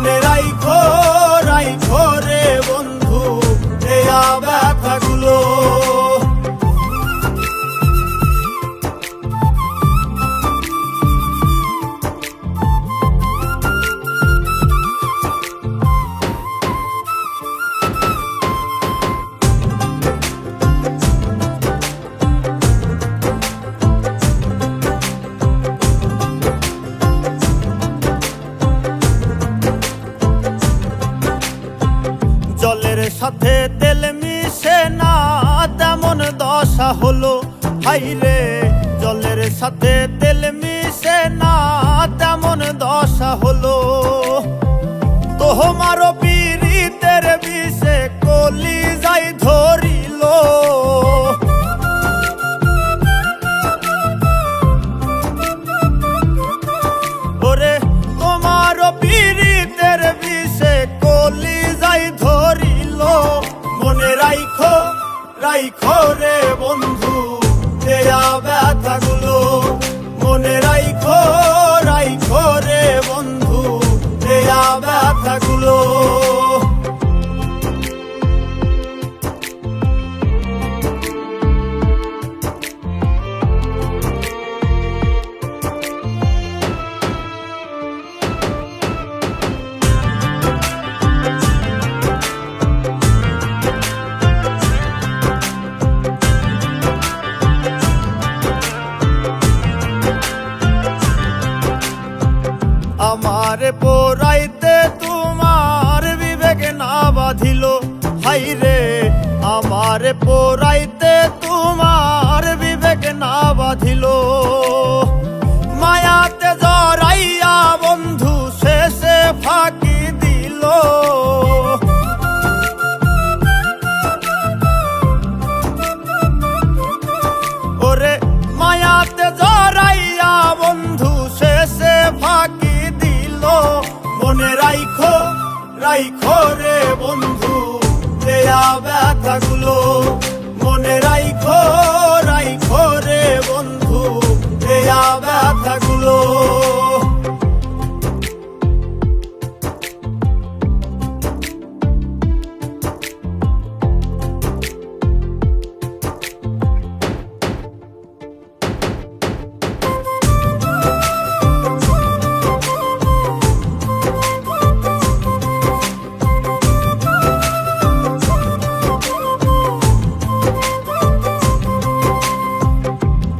poner ahí. হাইরে জলের সাথে তেল মিশে না, তেমন দশা হলো। তোহমারও পীড়িতের বিষে কলি যাই ধরিল। ওরে, তোমার পীড়িতের বিষে কলি যাই ধরিল। মনে রাইখো রাইখো রে বন্ধু। দেয়া আমার পোরাইতে তোমার বিবেক না বাঁধিল। হাইরে আমার পোরাইতে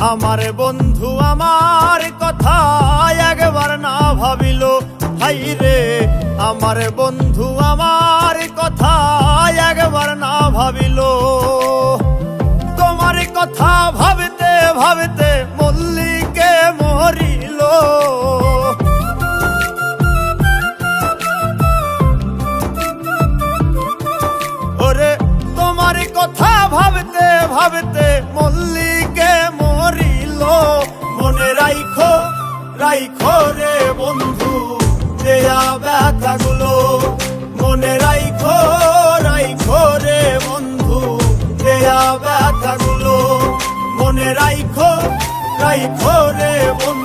আমার বন্ধু আমার কথা একবার না ভাবিল হাই রে, আমার বন্ধু আমার কথা একবার না ভাবিল। তোমার কথা ভাবতে ভাবতে মল্লিকে মরিল। ওরে, তোমার কথা ভাবতে ভাবতে রাইখো রে বন্ধু, দেয়া ব্যথাগুলো মনে রাইখো রাইখো রে বন্ধু, দেয়া ব্যথাগুলো মনে রাইখো রাইখো রে বন্ধু।